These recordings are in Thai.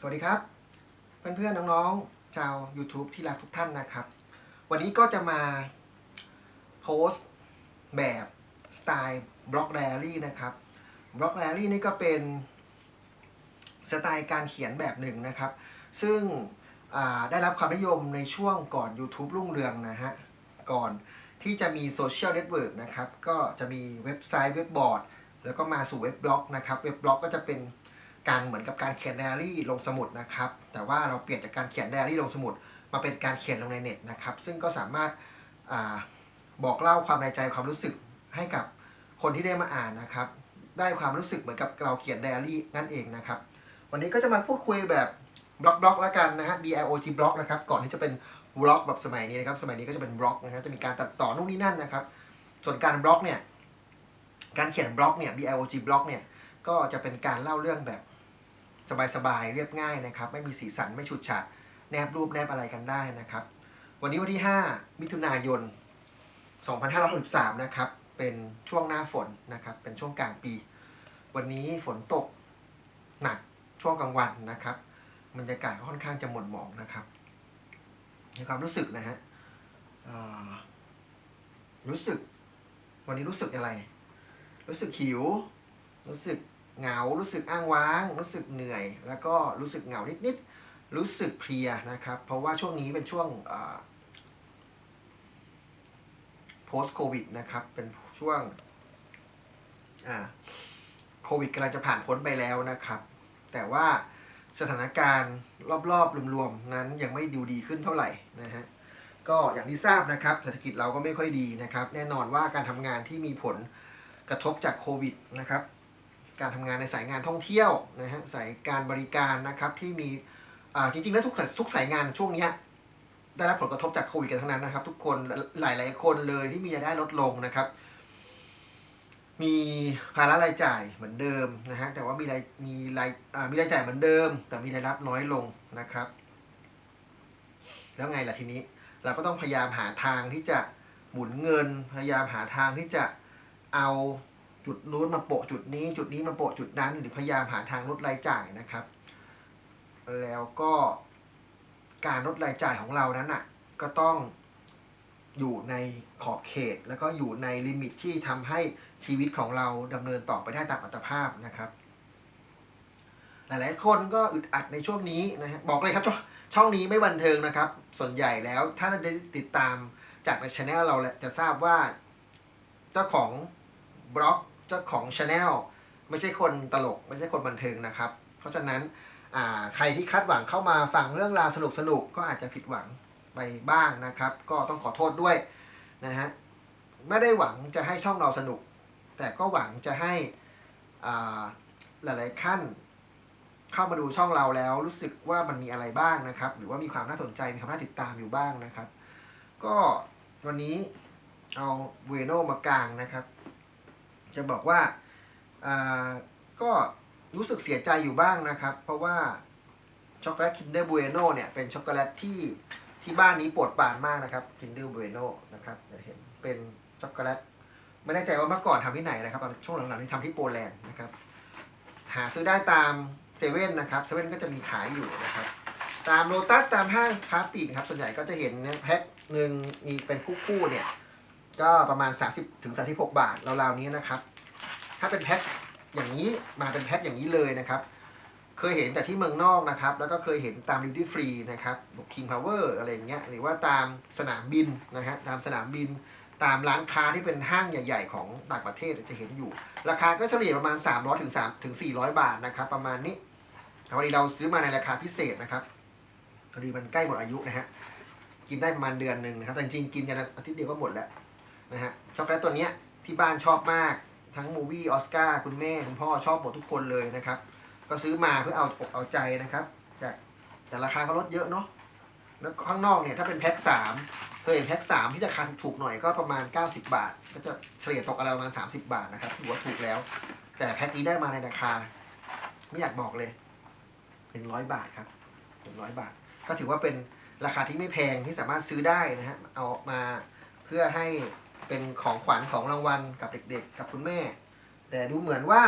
สวัสดีครับ เพื่อนๆน้องๆชาว YouTube ที่รักทุกท่านนะครับ วันนี้ก็จะมาโพสต์แบบสไตล์บล็อกแรลี่นะครับบล็อกแรลี่นี่ก็เป็นสไตล์การเขียนแบบหนึ่งนะครับ ซึ่งได้รับความนิยมในช่วงก่อน YouTube รุ่งเรืองนะฮะ ก่อนที่จะมีโซเชียลเน็ตเวิร์กนะครับ ก็จะมีเว็บไซต์เว็บบอร์ด แล้วก็มาสู่เว็บบล็อกนะครับ เว็บบล็อกก็จะเป็น การเหมือนกับการเขียนไดอารี่ลงสมุดนะครับ แต่ว่าเราเปลี่ยนจากการเขียนไดอารี่ลงสมุด มาเป็นการเขียนลงในเน็ตนะครับ ซึ่งก็สามารถอาบอกเล่าความในใจความรู้สึกให้กับคนที่ได้มาอ่านนะครับ ได้ความรู้สึกเหมือนกับเราเขียนไดอารี่นั่นเองนะครับ วันนี้ก็จะมาพูดคุยแบบบล็อกบล็อกแล้วกันนะฮะ B I O T บล็อกนะครับ ก่อนที่จะเป็นบล็อกแบบสมัยนี้นะครับ สมัยนี้ก็จะเป็นบล็อกนะครับ จะมีการตัดต่อนู่นนี่นั่นนะครับ ส่วนการบล็อกเนี่ย การเขียนบล็อกเนี่ย B I O G บล็อกเนี่ย ก็จะเป็นการเล่าเรื่องแบบ สบายๆเรียบง่ายนะครับ ไม่มีสีสันไม่ฉุดฉาดแนบรูปแนบอะไรกันได้นะครับ วันนี้วันที่ 5 มิถุนายน 2563 นะครับ เป็นช่วงหน้าฝนนะครับ เป็นช่วงกลางปี วันนี้ฝนตกหนักช่วงกลางวันนะครับบรรยากาศก็ค่อนข้างจะหม่นหมองนะครับในความรู้สึกนะฮะรู้สึก วันนี้รู้สึกอะไร รู้สึกหิว รู้สึก เหงา รู้สึกอ้างว้าง รู้สึกเหนื่อย แล้วก็รู้สึกเหงานิดๆ รู้สึกเพลียนะครับ เพราะว่าช่วงนี้เป็นช่วง post covid นะครับ เป็นช่วงโควิดกำลังจะผ่านพ้นไปแล้วนะครับ แต่ว่าสถานการณ์รอบๆรวมๆนั้นยังไม่ดูดีขึ้นเท่าไหร่นะฮะก็อย่างที่ทราบนะครับเศรษฐกิจเราก็ไม่ค่อยดีนะครับ แน่นอนว่าการทำงานที่มีผลกระทบจากโควิดนะครับ การทำงานในสายงานท่องเที่ยวนะฮะสายการบริการนะครับที่มีจริงๆแล้วทุกสายทุกสายงานช่วงนี้ได้รับผลกระทบจากโควิดกันทั้งนั้นนะครับ ทุกคนหลายๆคนเลยที่มีรายได้ลดลงนะครับ มีภาระรายจ่ายเหมือนเดิมนะฮะแต่ว่ามีรายมีรายมีรายจ่ายเหมือนเดิม แต่มีรายรับน้อยลงนะครับ แล้วไงล่ะทีนี้เราก็ต้องพยายามหาทางที่จะหมุนเงิน พยายามหาทางที่จะเอา จุดนู้นมาโปะจุดนี้ จุดนี้มาโปะจุดนั้น หรือพยายามหาทางลดรายจ่ายนะครับ แล้วก็การลดรายจ่ายของเรานั้นอะก็ต้องอยู่ในขอบเขต แล้วก็อยู่ในลิมิตที่ทำให้ชีวิตของเราดำเนินต่อไปได้ตามอัตภาพนะครับหลายๆ คนก็อึดอัดในช่วงนี้นะฮะบอกเลยครับ ช่องช่องนี้ไม่บันเทิงนะครับ ส่วนใหญ่แล้วถ้าได้ติดตามจากในช anel เราแหละจะทราบว่า เจ้าของบล็อก เจ้าของช anel ไม่ใช่คนตลก ไม่ใช่คนบันเทิงนะครับ เพราะฉะนั้นใครที่คาดหวังเข้ามาฟังเรื่องราวสนุกๆก็อาจจะผิดหวังไปบ้างนะครับ ก็ต้องขอโทษด้วยนะฮะไม่ได้หวังจะให้ช่องเราสนุก แต่ก็หวังจะให้หลายๆขั้นเข้ามาดูช่องเราแล้วรู้สึกว่ามันมีอะไรบ้างนะครับ หรือว่ามีความน่าสนใจมีความน่าติดตามอยู่บ้างนะครับ ก็วันนี้เอาเวโนมากลางนะครับ จะบอกว่าก็รู้สึกเสียใจอยู่บ้างนะครับ เพราะว่าช็อกโกแลตคินเดอร์บูเอโนเนี่ยเป็นช็อกโกแลตที่ที่บ้านนี้ปรดปานมากนะครับคินเดอร์บูเอโนนะครับจะเห็นเป็นช็อกโกแลตไม่แน่ใจว่าเมื่อก่อนทำที่ไหนนะครับช่วงหลังๆนี้ทำที่โปแลนด์นะครับ หาซื้อได้ตามเซเว่นนะครับเซเว่นก็จะมีขายอยู่นะครับ ตามโลตัสตามห้างค้าปลีกนครับส่วนใหญ่ก็จะเห็นแพ็คหนึ่งมีเป็นคู่ๆเนี่ย ก็ประมาณ 30ถึง36 บาทราวๆนี้นะครับ ถ้าเป็นแพ็คอย่างนี้มาเป็นแพ็คอย่างนี้เลยนะครับ เคยเห็นแต่ที่เมืองนอกนะครับ แล้วก็เคยเห็นตามดิวตี้ฟรีนะครับบุกคิงพาวเวอร์อะไรอย่างเงี้ยหรือว่าตามสนามบินนะฮะตามสนามบิน ตามร้านค้าที่เป็นห้างใหญ่ ๆ ของต่างประเทศจะเห็นอยู่ ราคาก็เฉลี่ยประมาณ 300ถึง3ถึง400 บาทนะครับ ประมาณนี้วันนี้เราซื้อมาในราคาพิเศษนะครับพอดีมันใกล้หมดอายุนะฮะกินได้ประมาณเดือนหนึ่งนะครับแต่จริงๆกินกันอาทิตย์เดียวก็หมดแล้ว นะฮะช็อกโกแลตตัวเนี้ยที่บ้านชอบมากทั้งมูวี่ออสการ์คุณแม่คุณพ่อชอบหมดทุกคนเลยนะครับ ก็ซื้อมาเพื่อเอาอกเอาใจนะครับ จากแต่ราคาเขาลดเยอะเนาะแล้วข้างนอกเนี่ยถ้าเป็นแพ็คสามเคยเห็นแพ็คสามที่ราคาถูกหน่อยก็ประมาณ 90 บาท ก็จะเฉลี่ยตกอะไรประมาณ 30 บาทนะครับถือว่าถูกแล้ว แต่แพ็คนี้ได้มาในราคา ไม่อยากบอกเลย100 บาทครับ100 บาท ก็ถือว่าเป็นราคาที่ไม่แพงที่สามารถซื้อได้นะฮะเอามาเพื่อให้ เป็นของขวัญของรางวัลกับเด็กๆ กับคุณแม่ แต่ดูเหมือนว่า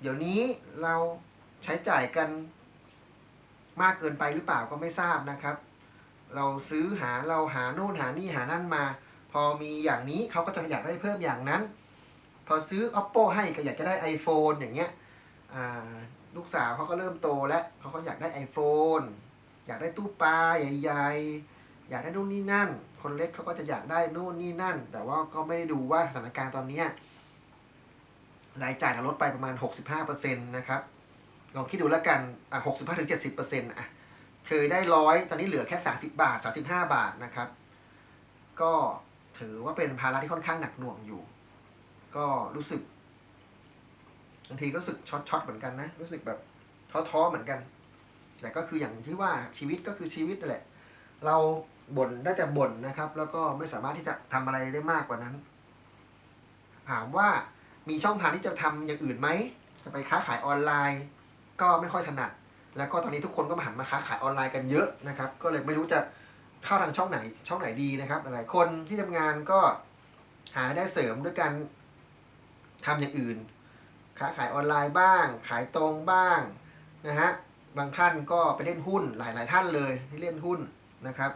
เดี๋ยวนี้เราใช้จ่ายกันมากเกินไปหรือเปล่าก็ไม่ทราบนะครับ เราซื้อหาเราหาโน่นหานี่หานั่นมา พอมีอย่างนี้เขาก็จะอยากได้เพิ่มอย่างนั้น พอซื้อ oppo ให้ก็อยากจะได้ iphone อย่างเงี้ยลูกสาวเขาก็เริ่มโตแล้วเขาก็อยากได้ iphone อยากได้ตู้ปลาใหญ่ ๆ อยากได้นู่นนี่นั่น คนเล็กเขาก็จะอยากได้นู่นนี่นั่น แต่ว่าก็ไม่ได้ดูว่าสถานการณ์ตอนนี้รายจ่ายลดไปประมาณ 65%นะครับ ลองคิดดูแล้วกัน อะ65ถึง70%อะ เคยได้ร้อยตอนนี้เหลือแค่ 30 บาท 35 บาทนะครับ ก็ถือว่าเป็นภาระที่ค่อนข้างหนักหน่วงอยู่ ก็รู้สึกบางทีก็รู้สึกช็อตช็อตๆเหมือนกันนะ รู้สึกแบบท้อๆเหมือนกัน แต่ก็คืออย่างที่ว่าชีวิตก็คือชีวิตนั่นแหละ เรา บ่นได้แต่บ่นนะครับ แล้วก็ไม่สามารถที่จะทำอะไรได้มากกว่านั้น ถามว่ามีช่องทางที่จะทำอย่างอื่นไหมจะไปค้าขายออนไลน์ ก็ไม่ค่อยถนัด แล้วก็ตอนนี้ทุกคนก็มาหันมาค้าขายออนไลน์กันเยอะนะครับ ก็เลยไม่รู้จะเข้าทางช่องไหนช่องไหนดีนะครับ หลายคนที่ทำงานก็หาได้เสริมด้วยการทำอย่างอื่น ค้าขายออนไลน์บ้าง ขายตรงบ้างนะฮะ บางท่านก็ไปเล่นหุ้นหลาย ๆ ท่านเลยที่เล่นหุ้นนะครับ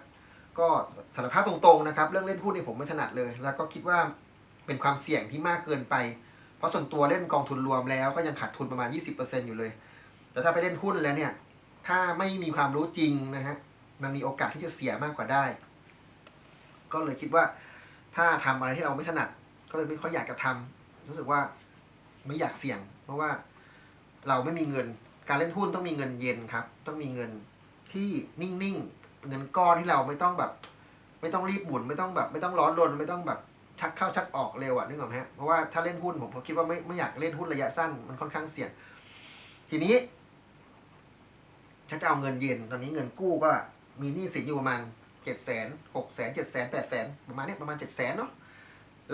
ก็สารภาพตรงๆนะครับ เรื่องเล่นหุ้นนี่ผมไม่ถนัดเลย แล้วก็คิดว่าเป็นความเสี่ยงที่มากเกินไป เพราะส่วนตัวเล่นกองทุนรวมแล้วก็ยังขาดทุนประมาณ 20%อยู่เลย แต่ถ้าไปเล่นหุ้นแล้วเนี่ย ถ้าไม่มีความรู้จริงนะฮะ มันมีโอกาสที่จะเสียมากกว่าได้ ก็เลยคิดว่า ถ้าทำอะไรที่เราไม่ถนัด ก็เลยไม่ค่อยอยากจะทำรู้สึกว่าไม่อยากเสี่ยง เพราะว่าเราไม่มีเงิน การเล่นหุ้นต้องมีเงินเย็นครับ ต้องมีเงินที่นิ่งๆ เงินก้อนที่เราไม่ต้องแบบ ไม่ต้องรีบหมุนไม่ต้องแบบ ไม่ต้องร้อนรนไม่ต้องแบบชักเข้าชักออกเร็วอะนึกออกไหมฮะเพราะว่าถ้าเล่นหุ้นผมก็คิดว่าไม่ไม่อยากเล่นหุ้นระยะสั้นมันค่อนข้างเสี่ยง ทีนี้ฉันจะเอาเงินเย็นตอนนี้เงินกู้ก็มีหนี้สินอยู่ประมาณเจ็ดแสนหกแสนเจ็ดแสนแปดแสนประมาณเนี้ยประมาณเจ็ดแสนเนาะ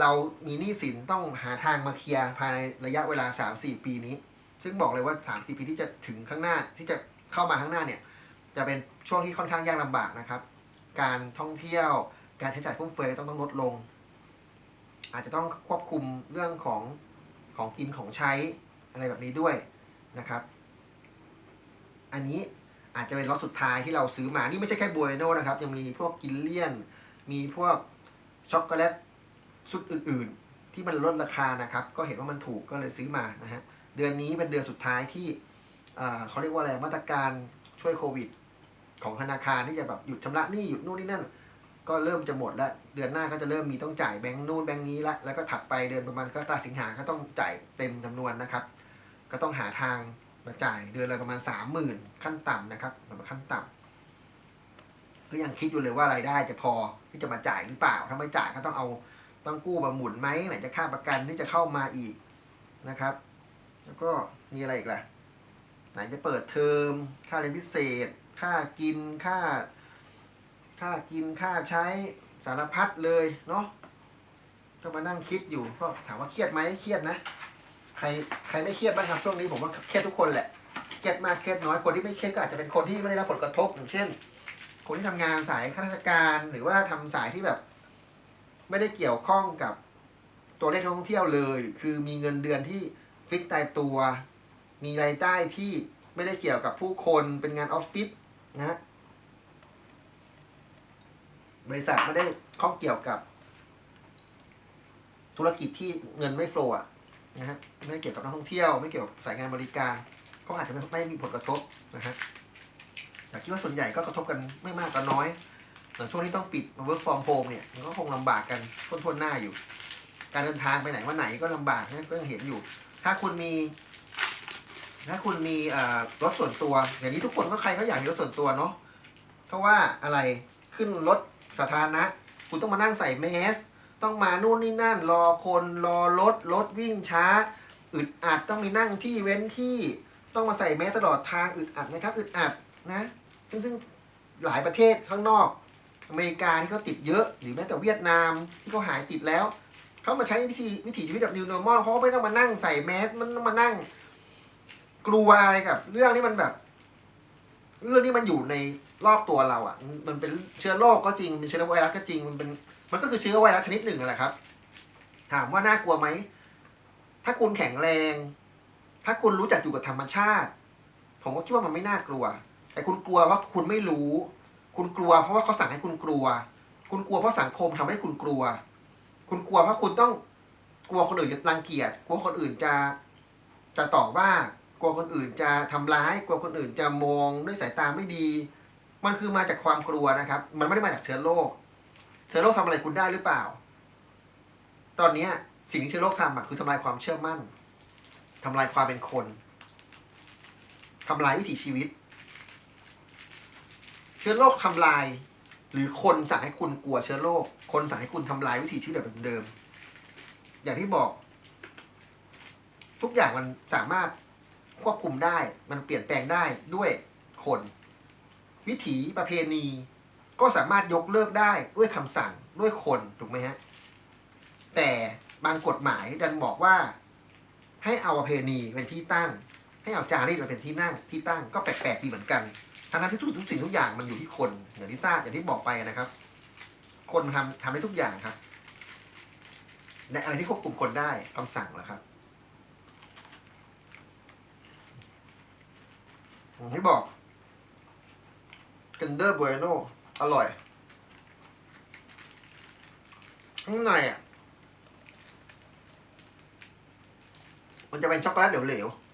เรามีหนี้สินต้องหาทางมาเคลียร์ภายในระยะเวลาสามสี่ปีนี้ ซึ่งบอกเลยว่าสามสี่ปีที่จะถึงข้างหน้าที่จะเข้ามาข้างหน้าเนี่ย จะเป็นช่วงที่ค่อนข้างยากลำบากนะครับ การท่องเที่ยว การใช้จ่ายฟุ่มเฟือยต้องต้องลดลง อาจจะต้องควบคุมเรื่องของของกินของใช้อะไรแบบนี้ด้วยนะครับ อันนี้อาจจะเป็นล็อตสุดท้ายที่เราซื้อมา นี่ไม่ใช่แค่บัวโนนะครับ ยังมีพวกกินเลียน มีพวกช็อกโกแลตชุดอื่น ๆ ที่มันลดราคานะครับ ก็เห็นว่ามันถูกก็เลยซื้อมานะฮะ เดือนนี้เป็นเดือนสุดท้ายที่เขาเรียกว่าอะไร มาตรการช่วยโควิด ของธนาคารที่จะแบบหยุดชำระหนี้หยุดนู่นนี่นั่น ก็เริ่มจะหมดแล้วเดือนหน้าก็จะเริ่มมีต้องจ่ายแบงค์นู่นแบงค์นี้ละแล้วก็ถัดไปเดือนประมาณกรกฎาสิงหาก็ต้องจ่ายเต็มจำนวนนะครับ ก็ต้องหาทางมาจ่ายเดือนละประมาณสามหมื่นขั้นต่ำนะครับแบบขั้นต่ำก็ยังคิดอยู่เลยว่ารายได้จะพอที่จะมาจ่ายหรือเปล่า ถ้าไม่จ่ายก็ต้องเอาต้องกู้มาหมุนไหมไหนจะค่าประกันที่จะเข้ามาอีกนะครับ แล้วก็มีอะไรอีกล่ะ ไหนจะเปิดเทอมค่าเรียนพิเศษ ค่ากินค่า ค่ากินค่าใช้สารพัดเลยเนาะก็มานั่งคิดอยู่ก็ถามว่าเครียดไหมเครียดนะใครใครไม่เครียดบ้างครับช่วงนี้ผมว่าเครียดทุกคนแหละเครียดมากเครียดน้อยคนที่ไม่เครียดก็อาจจะเป็นคนที่ไม่ได้รับผลกระทบอย่างเช่น คนที่ทำงานสายข้าราชการหรือว่าทำสายที่แบบ ไม่ได้เกี่ยวข้องกับตัวเลขท่องเที่ยวเลย คือมีเงินเดือนที่ฟิกตายตัว มีรายได้ที่ไม่ได้เกี่ยวกับผู้คนเป็นงานออฟฟิศ นะบริษัทไม่ได้ข้องเกี่ยวกับ ธุรกิจที่เงินไม่โฟล์ะนะฮะไม่เกี่ยวกับนักท่องเที่ยว ไม่เกี่ยวกับสายงานบริการ ก็อาจจะไม่ไม่มีผลกระทบนะฮะแต่คิดว่าส่วนใหญ่ก็กระทบกันไม่มากก็น้อยอย่างช่วงที่ต้องปิดมา work from home เนี่ยมันก็คงลำบากกันทวนๆหน้าอยู่ การเดินทางไปไหนว่าไหนก็ลำบากนะก็ยังเห็นอยู่ ถ้าคุณมี ถ้าคุณมีรถส่วนตัวอย่างนี้ทุกคนก็ใครก็อยากมีรถส่วนตัวเนาะเพราะว่าอะไรขึ้นรถสาธารณะ คุณต้องมานั่งใส่แมสต้องมานู่นนี่นั่น รอคนรอรถรถวิ่งช้า อึดอัดต้องมีนั่งที่เว้นที่ต้องมาใส่แมสตลอดทางอึดอัดนะครับอึดอัดนะซึ่งซึ่งหลายประเทศข้างนอก อเมริกาที่เขาติดเยอะ หรือแม้แต่เวียดนามที่เขาหายติดแล้วเขามาใช้วิธีวิถีชีวิตแบบ new normal เขาก็ไม่ต้องมานั่งใส่แมสมันต้องมานั่ง กลัวอะไรกับ เรื่องที่มันแบบ เรื่องที่มันอยู่ในรอบตัวเราอะ่ะ มันเป็นเชื้อโรคก็จริงเป็นเชื้อไวรัสก็จริงมันเป็นมันก็คือเชื้อไวรัสชนิดหนึ่งนั่นแหละครับ ถามว่าน่ากลัวไหมถ้าคุณแข็งแรง ถ้าคุณรู้จักอยู่กับธรรมชาติ ผมก็คิดว่ามันไม่น่ากลัว แต่คุณกลัวว่าคุณไม่รู้ คุณกลัว เพราะว่าเขาสั่งให้คุณกลัว คุณกลัวเพราะสังคมทำให้คุณกลัว คุณกลัวเพราะคุณต้องกลัวคนอื่นจะรังเกียจ กลัวคนอื่นจะจะตอบว่า กลัวคนอื่นจะทำร้าย กลัวคนอื่นจะมองด้วยสายตาไม่ดี มันคือมาจากความกลัวนะครับ มันไม่ได้มาจากเชื้อโรคเชื้อโรคทำอะไรคุณได้หรือเปล่า ตอนเนี้ยสิ่งที่เชื้อโรคทำคือทำลายความเชื่อมั่นทำลายความเป็นคนทำลายวิถีชีวิต เชื้อโรคทำลาย หรือคนสั่งให้คุณกลัวเชื้อโรคคนสั่งให้คุณทำลายวิถีชีวิตแบบเดิมอย่างที่บอก ทุกอย่างมันสามารถ ควบคุมได้มันเปลี่ยนแปลงได้ด้วยคน วิถีประเพณี ก็สามารถยกเลิกได้ด้วยคำสั่งด้วยคนถูกไหมฮะแต่บางกฎหมายดันบอกว่า ให้เอาประเพณีเป็นที่ตั้ง ให้เอาจารีตมาเป็นที่นั่งที่ตั้งก็แปลกๆดีเหมือนกันทั้งนั้นที่ทุกทุกสิ่งทุกอย่างมันอยู่ที่คนอย่างที่ทราบอย่างที่บอกไปนะครับ คนทำทำได้ทุกอย่างครับในอะไรที่ควบคุมคนได้คำสั่งเหรอครับ อย่างที่บอกกันเดอร์บ u โนอร่อย ข้างในอะ มันจะเป็นช็อกโกแลตเหลวๆ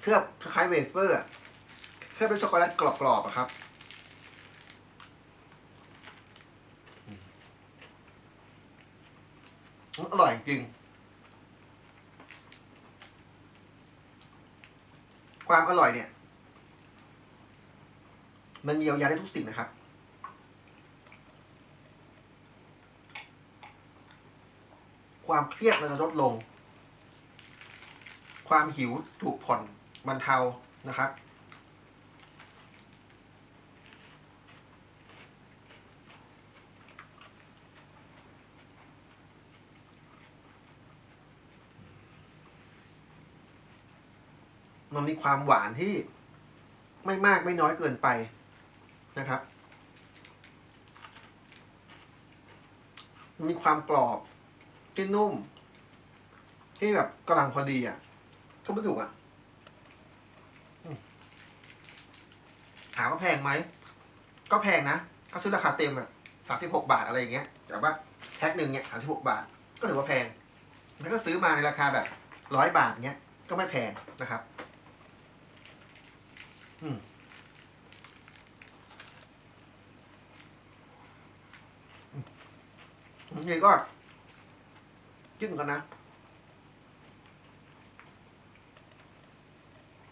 เคลือบคล้ายเวเฟอร์เคลือบด้วยช็อกโกแลตกรอบๆอะครับอร่อยจริง ความอร่อยเนี่ย มันเยียวยาได้ทุกสิ่งนะครับ ความเครียดมันจะลดลง ความหิวถูกผ่อนบรรเทานะครับ มันมีความหวานที่ไม่มากไม่น้อยเกินไปนะครับ มีความกรอบที่นุ่ม ที่แบบกำลังพอดีอะก็ไม่ถูกอะถามว่าแพงไหม ก็แพงนะ ก็ซื้อราคาเต็มแบบสามสิบหกบาทอะไรอย่างเงี้ย แต่ว่าแพ็คหนึ่งเนี่ยสามสิบหกบาท ก็ถือว่าแพง แล้วก็ซื้อมาในราคาแบบร้อยบาทเงี้ย ก็ไม่แพงนะครับ นี่ก็จิ้มกันนะ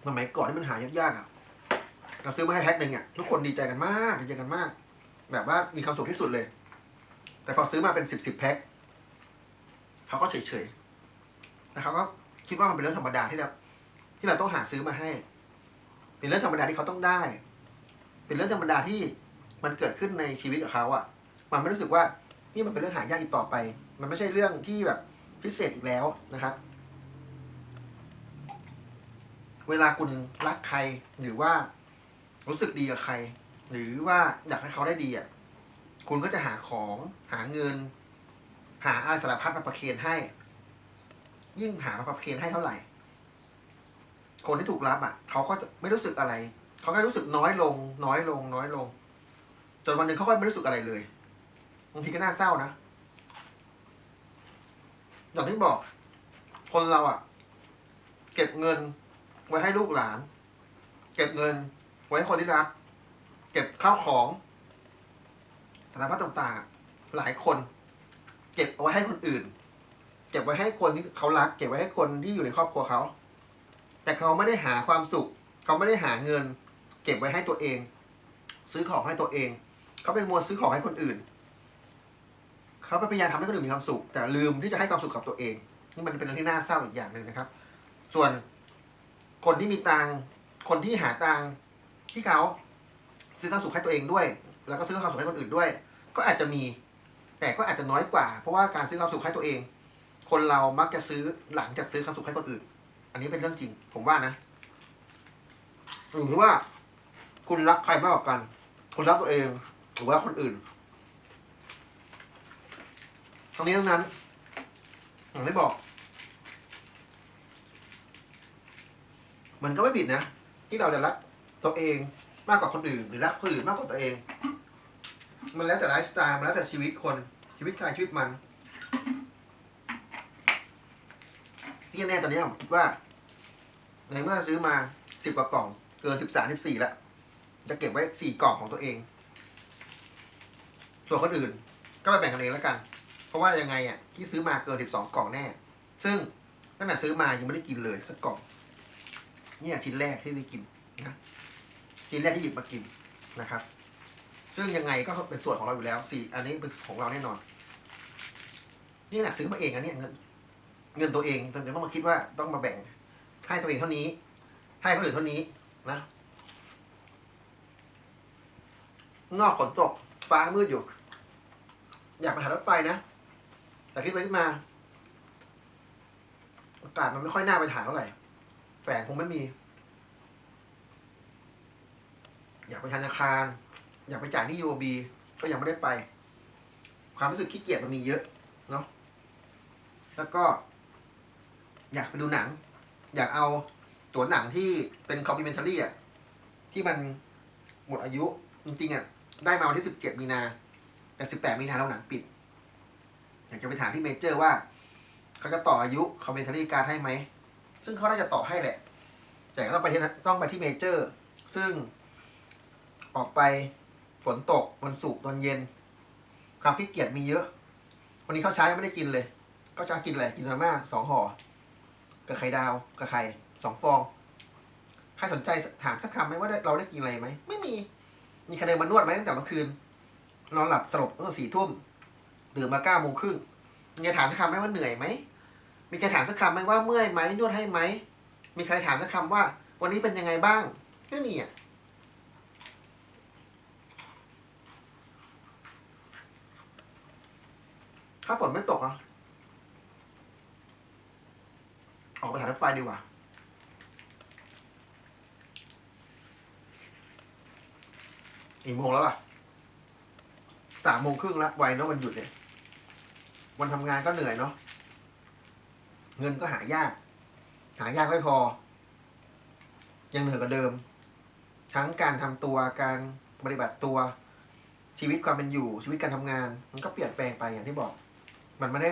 สมัยก่อนที่มันหายากๆอะ เราซื้อมาให้แพ็คหนึ่งอะ ทุกคนดีใจกันมาก ดีใจกันมาก แบบว่ามีความสุขที่สุดเลย แต่พอซื้อมาเป็นสิบสิบแพ็คเขาก็เฉยๆ แล้วเขาก็คิดว่ามันเป็นเรื่องธรรมดาที่เราที่เราต้องหาซื้อมาให้ เป็นเรื่องธรรมดาที่เขาต้องได้ เป็นเรื่องธรรมดาที่มันเกิดขึ้นในชีวิตของเขาอะ มันไม่รู้สึกว่านี่มันเป็นเรื่องหายากอีกต่อไป มันไม่ใช่เรื่องที่แบบพิเศษอีกแล้วนะครับ เวลาคุณรักใครหรือว่ารู้สึกดีกับใคร หรือว่าอยากให้เขาได้ดีอะคุณก็จะหาของหาเงิน หาอะไรสารพัดมาประเคนให้ ยิ่งหามาประเคนให้เท่าไหร่ คนที่ถูกรับอะเขาก็ไม่รู้สึกอะไร เขาแค่รู้สึกน้อยลง น้อยลง น้อยลง จนวันหนึ่งเขาก็ไม่รู้สึกอะไรเลยบางทีก็น่าเศร้านะอย่างที่บอก คนเราอะ เก็บเงิน ไว้ให้ลูกหลาน เก็บเงิน ไว้ให้คนที่รัก เก็บข้าวของสารพัดต่างๆ หลายคน เก็บเอาไว้ให้คนอื่น เก็บไว้ให้คนที่เขารัก เก็บไว้ให้คนที่อยู่ในครอบครัวเขา แต่เขาไม่ได้หาความสุข เขาไม่ได้หาเงิน เก็บไว้ให้ตัวเอง ซื้อของให้ตัวเอง เขาไปมัวซื้อของให้คนอื่น เขาไปพยายามทำให้คนอื่นมีความสุข แต่ลืมที่จะให้ความสุขกับตัวเองนี่มันเป็นเรื่องที่น่าเศร้าอีกอย่างหนึ่งนะครับ ส่วนคนที่มีตังคนที่หาตังที่เขาซื้อความสุขให้ตัวเองด้วย แล้วก็ซื้อความสุขให้คนอื่นด้วย ก็อาจจะมี แต่ก็อาจจะน้อยกว่า เพราะว่าการซื้อความสุขให้ตัวเอง คนเรามักจะซื้อหลังจากซื้อความสุขให้คนอื่น นนี้เป็นเรื่องจริง ผมว่านะหรือว่า คุณรักใครมากกว่ากัน คุณรักตัวเอง หรือว่าคนอื่นตรงนี้ทั้งนั้นอย่างที่บอก มันก็ไม่ผิดนะ ที่เราจะรักตัวเองมากกว่าคนอื่น หรือรักคนอื่นมากกว่าตัวเอง มันแล้วแต่ไลฟ์สไตล์มันแล้วแต่ชีวิตคนชีวิตใครชีวิตมันที่แน่ตอนนี้ผมคิดว่า ในเมื่อซื้อมาสิบกว่ากล่อง เกินสิบสามสิบสี่แล้วจะเก็บไว้สี่กล่องของตัวเอง ส่วนคนอื่นก็ไปแบ่งกันเองแล้วกัน เพราะว่ายังไงอะที่ซื้อมาเกินสิบสองกล่องแน่ ซึ่งตั้งแต่ซื้อมายังไม่ได้กินเลยสักกล่อง เนี่ยชิ้นแรกที่ได้กินนะชิ้นแรกที่หยิบมากินนะครับ ซึ่งยังไงก็เป็นส่วนของเราอยู่แล้วสี่อันนี้เป็นของเราแน่นอน นี่แหละซื้อมาเองอันนี้เงินเงินตัวเองจนต้องมาคิดว่าต้องมาแบ่ง ให้ตัวเองเท่านี้ ให้คนอื่นเท่านี้นะ นอกฝนตกฟ้ามืดอยู่ อยากไปหารถไฟนะ แต่คิดไปคิดมาอากาศมันไม่ค่อยน่าไปถ่ายเท่าไหร่แสงคงไม่มี อยากไปธนาคาร อยากไปจ่ายที่ยูบีก็ยังไม่ได้ไป ความรู้สึกขี้เกียจมันมีเยอะ เนาะแล้วก็ อยากไปดูหนัง อยากเอาตั๋วหนังที่เป็นคอมพ l เมน t ารี่อะที่มันหมดอายุ จริงๆอะได้มาวันที่สิบเจ็ดมีนาแต่สิบแปดมีนาเราหนังปิด อยากจะไปถามที่เมเจอร์ว่า เขาจะต่ออายุคอมเมน t ารีการให้ไหม ซึ่งเขาน่าจะต่อให้แหละ แต่ก็ต้องไปที่ต้องไปที่เมเจอร์ ซึ่งออกไปฝนตกวันศุกร์ตอนเย็น ความขี้เกียจมีเยอะ วันนี้ข้าวเช้ายังไม่ได้กินเลยข้าวเช้ากินอะไรกินมาม่าสองห่อ กับไข่ดาวกับไข่สองฟอง ใครสนใจถามสักคำไหมว่าเราได้กินอะไรไหม ไม่มี มีใครเดินมานวดไหมตั้งแต่เมื่อคืน นอนหลับสลบตั้งแต่สี่ทุ่มตื่นมาเก้าโมงครึ่งมีใครถามสักคำไหมว่าเหนื่อยไหม มีใครถามสักคำไหมว่าเมื่อยไหมนวดให้ไหม มีใครถามสักคำว่า วันนี้เป็นยังไงบ้าง ไม่มีอะถ้าฝนไม่ตกอะ ออกไปหารถไฟดีกว่า อีกโมงแล้วล่ะสามโมงครึ่งแล้วไวเนอะวันหยุดเนี่ย วันทำงานก็เหนื่อยเนาะ เงินก็หายาก หายากไม่พอ ยังเหนื่อยกว่าเดิม ทั้งการทำตัว การปฏิบัติตัว ชีวิตความเป็นอยู่ ชีวิตการทำงาน มันก็เปลี่ยนแปลงไปอย่างที่บอก มันไม่ได้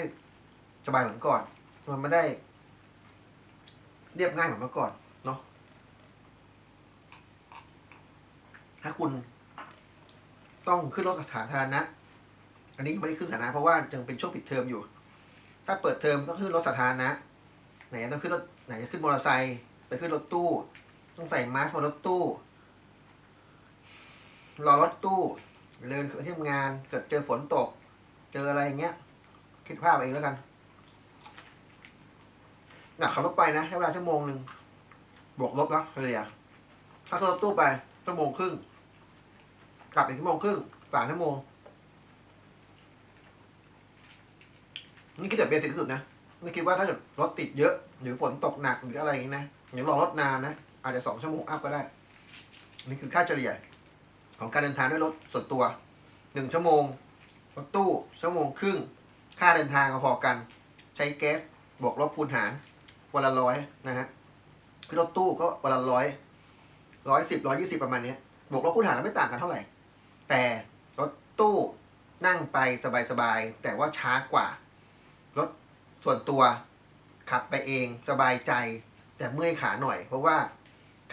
สบายเหมือนก่อน มันไม่ได้ เรียบง่ายเหมือนเมื่อก่อนเนาะถ้าคุณต้องขึ้นรถสาธารณะ อันนี้ยังไม่ได้ขึ้นสาธารณะเพราะว่ายังเป็นช่วงปิดเทอมอยู่ ถ้าเปิดเทอมต้องขึ้นรถสาธารณะ ไหนต้องขึ้นรถไหนจะขึ้นมอเตอร์ไซค์ไปขึ้นรถตู้ ต้องใส่มาสก์บนรถตู้ รอรถตู้ เดินที่ทำงาน เกิดเจอฝนตก เจออะไรอย่างเงี้ย คิดภาพเองแล้วกัน อยากขับรถไปนะใช้เวลาชั่วโมงหนึ่งบวกลบนะเลยอะถ้าขึ้นรถตู้ไปชั่วโมงครึ่งกลับอีกชั่วโมงครึ่งสามชั่วโมง นี่คิดแบบเบสิกที่สุดนะไม่คิดว่าถ้าเกิดรถติดเยอะ หรือฝนตกหนักหรืออะไรอย่างนี้นะอย่ารอรถนานนะอาจจะสองชั่วโมงอัพก็ได้ นี่คือค่าเฉลี่ย ของการเดินทางด้วยรถส่วนตัวหนึ่งชั่วโมงรถตู้ชั่วโมงครึ่ง ค่าเดินทางก็พอกัน ใช้แก๊สบวกลบคูณหาร วันละร้อยนะฮะคือรถตู้ก็วันละร้อยร้อยสิบร้อยยี่สิบประมาณนี้บวกลบคูณหารแล้วไม่ต่างกันเท่าไหร่ แต่รถตู้นั่งไปสบายๆแต่ว่าช้ากว่า รถส่วนตัวขับไปเองสบายใจ แต่เมื่อยขาหน่อย เพราะว่า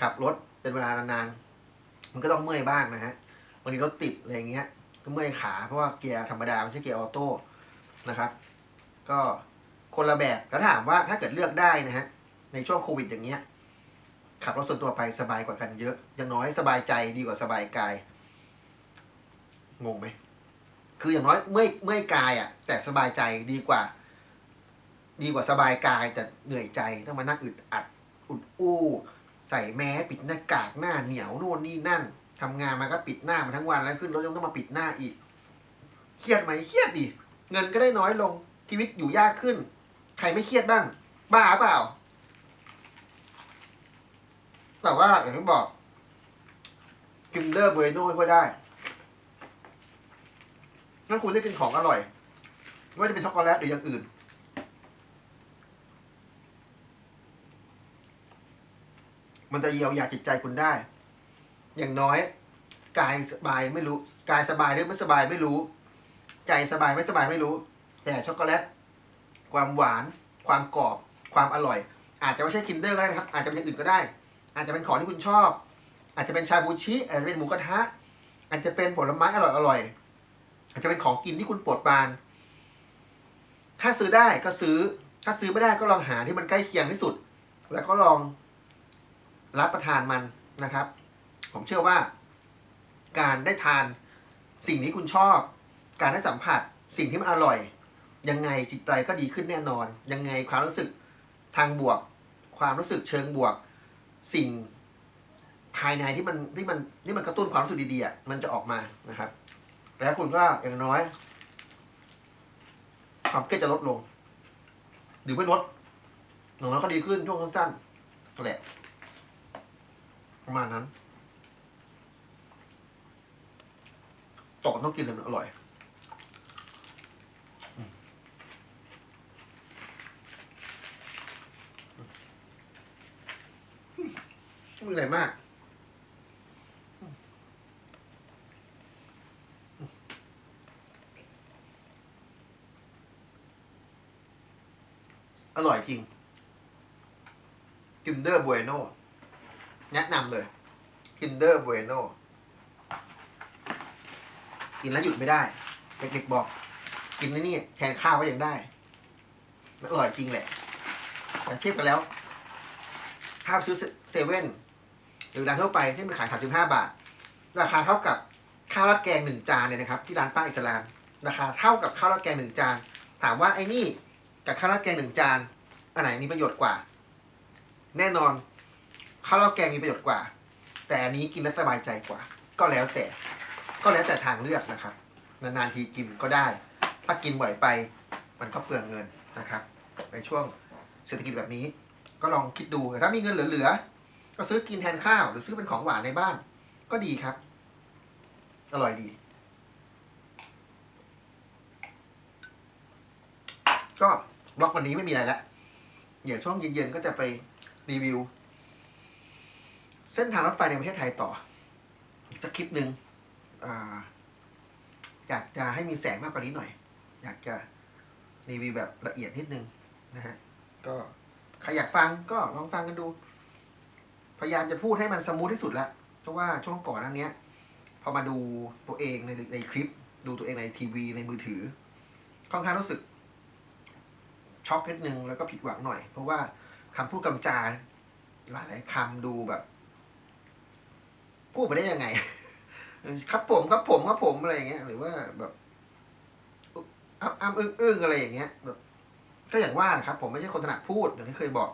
ขับรถเป็นเวลานานๆมันก็ต้องเมื่อยบ้างนะฮะวันนี้รถติดอะไรอย่างเงี้ยก็เมื่อยขาเพราะว่าเกียร์ธรรมดาไม่ใช่เกียร์ออโต้นะครับ ก็ คนละแบบแล้วถามว่าถ้าเกิดเลือกได้นะฮะในช่วงโควิดอย่างเงี้ยขับรถส่วนตัวไปสบายกว่ากันเยอะอย่างน้อยสบายใจดีกว่าสบายกายงงไหมคืออย่างน้อยเมื่อยเมื่อยกายอะ แต่สบายใจดีกว่า ดีกว่าสบายกาย แต่เหนื่อยใจต้องมานั่งอึดอัดอุดอู้ใส่แมสปิดหน้ากากหน้าเหนียวนู่นนี่นั่นทำงานมาก็ปิดหน้ามาทั้งวันแล้วขึ้นรถยังต้องมาปิดหน้าอีกเครียดไหมเครียดดิเงินก็ได้น้อยลงชีวิตอยู่ยากขึ้น ใครไม่เครียดบ้าง บ้าเปล่า แต่ว่าอย่างที่บอกกินเดอร์เบรโน่ก็ได้ถ้าคุณได้กินของอร่อย ไม่ว่าจะเป็นช็อกโกแลตหรืออย่างอื่นมมันจะเยียวยาจิตใจคุณได้ อย่างน้อยกายสบายไม่รู้ กายสบายหรือไม่สบายไม่รู้ ใจสบายไม่สบายไม่รู้ แต่ช็อกโกแลต ความหวาน ความกรอบ ความอร่อย อาจจะไม่ใช่กินเดอร์ก็ได้นะครับ อาจจะเป็นอย่างอื่นก็ได้ อาจจะเป็นของที่คุณชอบ อาจจะเป็นชาบูชิอาจจะเป็นหมูกระทะ อาจจะเป็นผลไม้อร่อยอร่อยๆอาจจะเป็นของกินที่คุณโปรดปราน ถ้าซื้อได้ก็ซื้อ ถ้าซื้อไม่ได้ก็ลองหาที่มันใกล้เคียงที่สุด แล้วก็ลองรับประทานมันนะครับ ผมเชื่อว่า การได้ทานสิ่งที่คุณชอบ การได้สัมผัส สิ่งที่มันอร่อย ยังไงจิตใจก็ดีขึ้นแน่นอน ยังไงความรู้สึกทางบวก ความรู้สึกเชิงบวก สิ่งภายในที่มันที่มันที่มันกระตุ้นความรู้สึกดีๆอะมันจะออกมานะครับ แล้วคุณก็อย่างน้อย ความเครียดจะลดลง หรือไม่ลดอย่างน้อยก็ดีขึ้นช่วงสั้นๆแหละประมาณนั้นตกต้องกินเลยมันอร่อย ไม่มีอะไรมาก อร่อยจริง Kinder Bueno แนะนำเลย Kinder Bueno กินแล้วหยุดไม่ได้ เด็กๆบอก กินนี่นี่แทนข้าวก็ยังได้อร่อยจริงแหละแต่เทียบกันแล้วถ้าไปซื้อเซเว่น หรือร้านทั่วไปที่มันขาย 35 บาท ราคาเท่ากับข้าวราดแกงหนึ่งจานเลยนะครับ ที่ร้านป้าอิสลามราคาเท่ากับข้าวราดแกงหนึ่งจาน ถามว่าไอ้นี่กับข้าวราดแกงหนึ่งจานอันไหนมีประโยชน์กว่า แน่นอนข้าวราดแกงมีประโยชน์กว่า แต่อันนี้กินแล้วสบายใจกว่า ก็แล้วแต่ ก็แล้วแต่ทางเลือกนะครับนานๆทีกินก็ได้ ถ้ากินบ่อยไป มันก็เปลืองเงินนะครับ ในช่วงเศรษฐกิจแบบนี้ ก็ลองคิดดูถ้ามีเงินเหลือ ก็ซื้อกินแทนข้าว หรือซื้อเป็นของหวานในบ้าน ก็ดีครับ อร่อยดี ก็บล็อกวันนี้ไม่มีอะไรแล้วเดี๋ยวช่วงเย็นๆก็จะไปรีวิว เส้นทางรถไฟในประเทศไทยต่อ อีกสักคลิปหนึ่งออยากจะให้มีแสงมากกว่านี้หน่อย อยากจะรีวิวแบบละเอียดนิดนึงนะฮะก็ใครอยากฟังก็ลองฟังกันดู พยายามจะพูดให้มันสมูทที่สุดแล้วเพราะว่าช่วงก่อนนั้นเนี้ย พอมาดูตัวเองในในคลิป ดูตัวเองในทีวีในมือถือ ค่อนข้างรู้สึกช็อกนิดนึงแล้วก็ผิดหวังหน่อย เพราะว่าคำพูดคำจาหลายๆคำดูแบบพูดไปได้ยังไง ครับผมครับผมครับผมอะไรอย่างเงี้ย หรือว่าแบบอ้ำอ้ำอึ้งอึ้งอะไรอย่างเงี้ยแบบก็อย่างว่าครับ ผมไม่ใช่คนถนัดพูดอย่างที่เคยบอก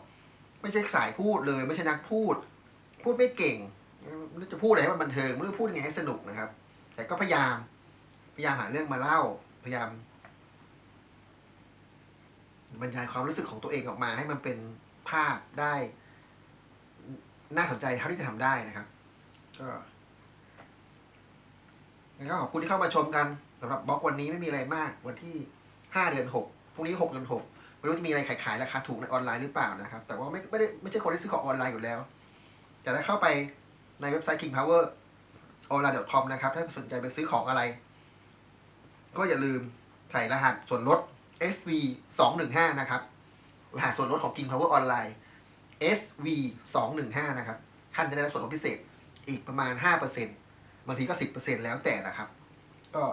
ไม่ใช่สายพูดเลย ไม่ใช่นักพูด พูดไม่เก่งไม่รู้จะพูดอะไรให้มันบันเทิงไม่รู้พูดยังไงให้สนุกนะครับ แต่ก็พยายาม พยายามหาเรื่องมาเล่า พยายาม บรรยายความรู้สึกของตัวเองออกมาให้มันเป็นภาพได้ น่าสนใจเท่าที่จะทำได้นะครับ ก็งั้นก็ขอบคุณที่เข้ามาชมกันสำหรับบล็อกวันนี้ไม่มีอะไรมาก วันที่ห้าเดือนหกพรุ่งนี้หกเดือนหกไม่รู้จะมีอะไรขายขายราคาถูกในออนไลน์หรือเปล่านะครับ แต่ว่าไม่ไม่ได้ไม่ใช่คนที่ซื้อของออนไลน์อยู่แล้ว แต่ถ้าเข้าไปในเว็บไซต์ king power online com นะครับ ถ้าสนใจไปซื้อของอะไร ก็อย่าลืมใส่รหัสส่วนลด SV 2 1 5นะครับ รหัสส่วนลดของ king power online SV 2 1 5นะครับ ท่านจะได้รับส่วนลดพิเศษอีกประมาณ 5%บางทีก็ 10%แล้วแต่นะครับ ก็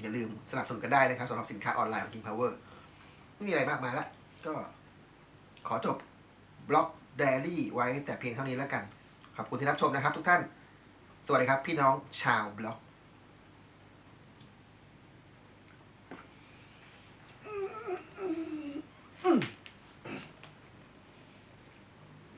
อย่าลืมสนับสนุนกันได้นะครับสำหรับสินค้าออนไลน์ของ king power ไม่มีอะไรมากมายละก็ขอจบบล็อก ไดอารี่ไว้แต่เพียงเท่านี้แล้วกัน ขอบคุณที่รับชมนะครับทุกท่าน สวัสดีครับพี่น้องชาวบล็อก嗯。